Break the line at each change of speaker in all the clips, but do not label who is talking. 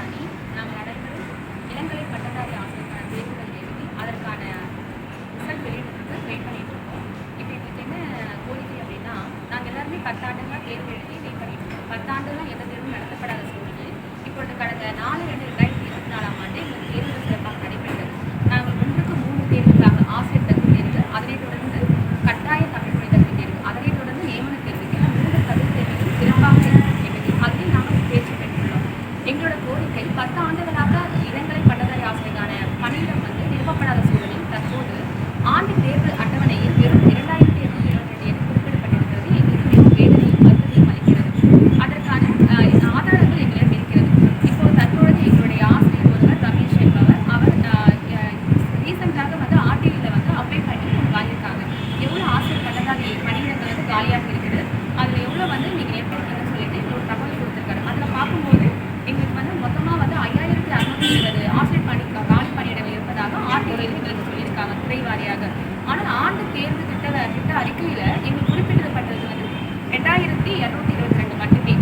ராணி நாங்கள் நடைபெறும் இளங்கலை பட்டதாரி ஆசிரியருக்கான தேர்வுகள் எழுதி அதற்கான ரிசல்ட் வெளியிடுறதுக்கு வெயிட் பண்ணிட்டு இருக்கோம். இப்போ எங்களுக்கு என்ன கோரிக்கை அப்படின்னா நாங்கள் எல்லாருமே பத்தாண்டுகளாக தேர்வு எழுதி வெயிட் பண்ணிட்டு இருக்கோம். பத்தாண்டுலாம் எந்த தேர்வும் நடத்தப்படாத சூழ்நிலை இப்பொழுது கடந்த நாலு ரெண்டு ரெண்டாயிரத்தி இருபத்தி நாலாம் ஆண்டு எங்களுக்கு தேர்வுகள் சிறப்பாக நடைபெற்றது நாங்கள் ஒன்றுக்கு மூணு தேர்வுகளாக ஆசிரியர் தகுதி தேர்வு அதனைத் தொடர்ந்து கட்டாய தமிழ் மொழி தகுதி தேர்வு அதனைத் தொடர்ந்து நியமன தேர்வு என மூன்று தகுதி தேர்வுகள் சிறப்பாக எழுதி அதில் நாங்கள் தேர்ச்சி பெற்றுள்ளோம் எங்களோட கோரிக்கை பத்து ஆண்டுகளாக இளங்கலை பட்டதாரி ஆசிரியரான பணியிடம் வந்து நிரப்பப்படாத சூழலில் தற்போது ஆண்டு தேர்வு அட்டவணையில் வெறும் இரண்டாயிரத்தி இருநூத்தி இருபத்தி ரெண்டு என குறிப்பிடப்பட்டிருக்கிறது. எங்களுக்கு மிகவும் வேதனையும் வருத்தத்தையும் அளிக்கிறது. அதற்கான ஆதாரங்கள் எங்களிடம் இருக்கிறது. இப்போது தற்பொழுது எங்களுடைய ஆசிரியர் ஒருவர் ரமேஷ் என்பவர் அவர் ரீசெண்டாக வந்து ஆர்டிஐயில் வந்து அப்ளை பண்ணி வாங்கியிருக்காங்க. எவ்வளோ ஆசிரியர் பட்டதாரி பணியிடங்கள் வந்து காலியாக இருக்குது அதில் எவ்வளோ வந்து நீங்கள் ஏற்படுத்தீங்கன்னு சொல்லிட்டு ஒரு தகவல் கொடுத்துருக்காரு அதில் பார்க்கும்போது எங்களுக்கு வந்து மொத்தமாக வந்து ஐயாயிரத்தி அறுநூத்தி இருபது ஆசிரியர் பணி காலி பணியிடங்கள் இருப்பதாக ஆர்டிஐயில் எங்களுக்கு சொல்லியிருக்காங்க துறை வாரியாக ஆனால் ஆண்டு தேர்வு திட்ட திட்ட அறிக்கையில் எங்களுக்கு குறிப்பிடப்பட்டது வந்து ரெண்டாயிரத்தி இரநூத்தி இருபத்தி ரெண்டு மட்டுமே.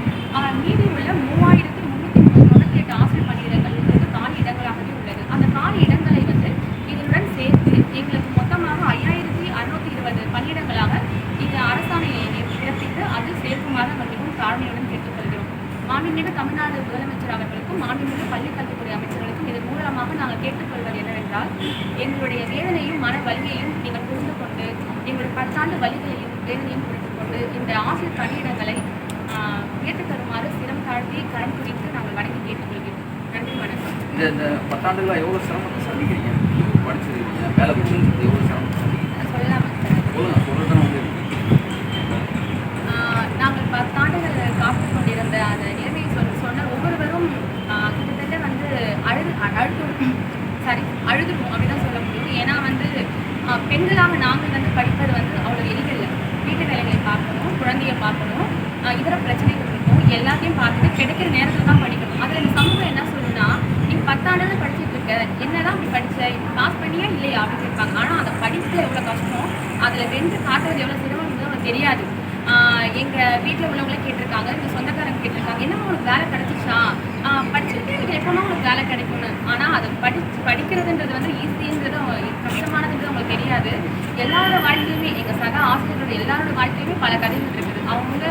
மீதி உள்ள மூவாயிரத்தி முந்நூற்றி தொண்ணூற்றி எட்டு ஆசிரியர் பணியிடங்கள் எங்களுக்கு காலி இடங்களாகவே உள்ளது. அந்த காலி இடங்களை வந்து இதனுடன் சேர்த்து எங்களுக்கு மொத்தமாக ஐயாயிரத்தி அறுநூத்தி இருபது பணியிடங்களாக இந்த அரசாணையை பிறப்பித்து அது சேர்க்குமாறு நாங்கள் மிகவும் தாழ்மையுடன் கேட்டுக்கொள்கிறோம். மாண்புமிகு தமிழ்நாடு முதலமைச்சர் அவர்களுக்கும் மாண்புமிகு பள்ளிக் கல்வித்துறை அமைச்சர்களுக்கும் இதன் மூலமாக நாங்கள் கேட்டுக்கொள்வது என்னவென்றால் எங்களுடைய வேதனையும் மன வலியையும் நீங்கள் புரிந்து கொண்டு எங்களுடைய பத்தாண்டு வலிகளையும் வேதனையும் புரிந்து கொண்டு இந்த ஆசிரியர் பணியிடங்களை ஆஹ், ஏற்றுத் தருமாறு சிரம் தாழ்த்தி கரம் குறித்து நாங்கள் வணங்கி கேட்டுக்கொள்கிறோம். நன்றி வணக்கம்.
இந்த இந்த பத்தாண்டுகளாக எவ்வளோ சிரமத்தை சந்திக்கிறீங்க? படிச்சிருக்கீங்க வேலை முடிச்சு எவ்வளோ சிரமத்தை சந்திக்கிறீங்க?
சொல்லலாமா சார்?
சொல்லுங்கள் சொல்கிறது வந்து
ஆஹ் நாங்கள் பத்தாண்டுகள் காத்து கொண்டிருந்த அந்த நிலைமையை சொன்ன சொன்ன ஒவ்வொருவரும் கிட்டத்தட்ட வந்து அழுது அழுது சாரி அழுதுருவோம் அப்படிதான் சொல்ல முடியும். ஏன்னா வந்து பெண்களாக நாங்கள் வந்து படிப்பது வந்து அவ்வளோ எளிதில்லை. வீட்டு வேலைகளை பார்க்கணும் குழந்தைய பார்க்கணும் இதர பிரச்சனைகள் இருக்கும். எல்லாத்தையும் பார்த்துட்டு கிடைக்கிற நேரத்தில் தான் படிக்கணும். அதில் இந்த சமூகம் என்ன சொல்லுன்னா நீ பத்தாண்டுகள் படிச்சுட்டு இருக்க. என்னதான் அப்படி படிச்ச பாஸ் பண்ணியா இல்லையா அப்படின்னு கேட்பாங்க. ஆனால் அதை படிக்கிறது எவ்வளோ கஷ்டம்? அதில் ரெண்டு காட்டுறது எவ்வளோ சிரமம் அவங்களுக்கு தெரியாது. எங்கள் வீட்டில் உள்ளவங்களே கேட்டிருக்காங்க எங்கள் சொந்தக்காரங்க கேட்டிருக்காங்க என்னமோ உனக்கு வேலை கிடச்சிச்சா? படிச்சுக்கிட்டே எனக்கு எப்போமா வேலை கிடைக்கும்னு. ஆனால் அதை படிச்சு படிக்கிறதுன்றது வந்து ஈஸின்றது கஷ்டமானதுன்றது அவங்களுக்கு தெரியாது. எல்லாரோட வாழ்க்கையுமே எங்கள் சக ஆசிரியர்களோட எல்லாரோட வாழ்க்கையுமே பல கதைகள் இருக்குது. அவங்க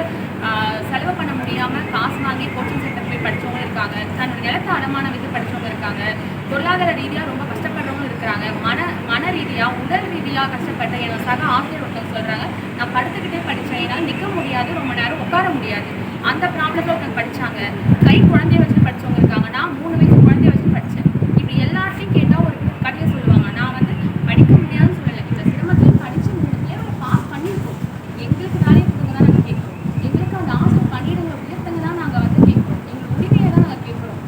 செலவு பண்ண முடியாமல் காசு வாங்கி கோச்சிங் சென்டர் போய் படித்தவங்க இருக்காங்க. தன்னோட நிலத்தை அடமான வைத்து படித்தவங்க இருக்காங்க. பொருளாதார ரீதியாக ரொம்ப கஷ்டப்படுறவங்க இருக்கிறாங்க. மன மன ரீதியாக உடல் ரீதியாக கஷ்டப்பட்ட என்னோட சக ஆசிரியர் ஒருத்தவங்க சொல்கிறாங்க நான் படுத்துக்கிட்டே படித்தேன் என்னால் நிற்க முடியாது. ரொம்ப நேரம் உட்கார முடியாது. அந்த ப்ராப்ளத்தில் ஒருத்தங்க படித்தாங்க கை குழந்தைய வச்சு படிச்சவங்க இருக்காங்க நான் மூணு வயசு குழந்தைய வச்சு படித்தேன் இப்படி எல்லார்ட்டையும் கேட்டால் ஒரு கதையை சொல்லுவாங்க நான் வந்து படிக்க முடியாதுன்னு சொல்லலை இந்த சிரமத்தையும் படித்து மூணு தேர்வை பாஸ் பண்ணியிருக்கோம் எங்களுக்கு வேலையை கொடுங்க தான் நாங்கள் கேட்குறோம் எங்களுக்கு அந்த ஆசை பணியிடங்களை உயர்த்துங்க தான் நாங்கள் வந்து கேட்குறோம் எங்கள் உரிமையை தான் நாங்கள் கேட்குறோம்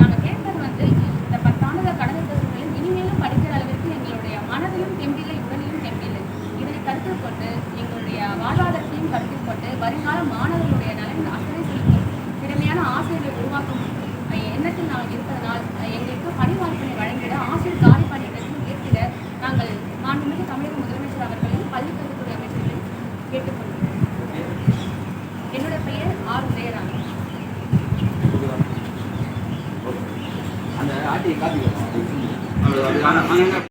நாங்கள் கேட்கறது வந்து இந்த பத்தாண்டுகள் கடந்த சூழலில் இனிமேலும் படிக்கிற அளவிற்கு எங்களுடைய மனதிலும் தெம்பில்லை உடலிலும் தெம்பில்லை இதனை கருத்தில் கொண்டு எங்களுடைய வாழ்வாதாரத்தையும் கருத்தில் கொண்டு வருங்கால மாணவர்களுடைய நலன் அக்கறை செலுத்தும் திறமையான ஆசிரியர்களை உருவாக்கும் எண்ணத்தில் நாங்கள் இருப்பதனால் எங்களுக்கு பணி வாய்ப்பினை வழங்கிட ஆசிரியர் காலி பணியிடத்தில் உயர்த்திட நாங்கள் மாண்புமிகு தமிழக முதலமைச்சர் அவர்களையும் பள்ளிக் கல்வித்துறை அமைச்சர்களையும் கேட்டுக்கொள்கிறோம். என்னோட பெயர் ஆர் உதயராணி
அந்த ஆட்டியை காப்பி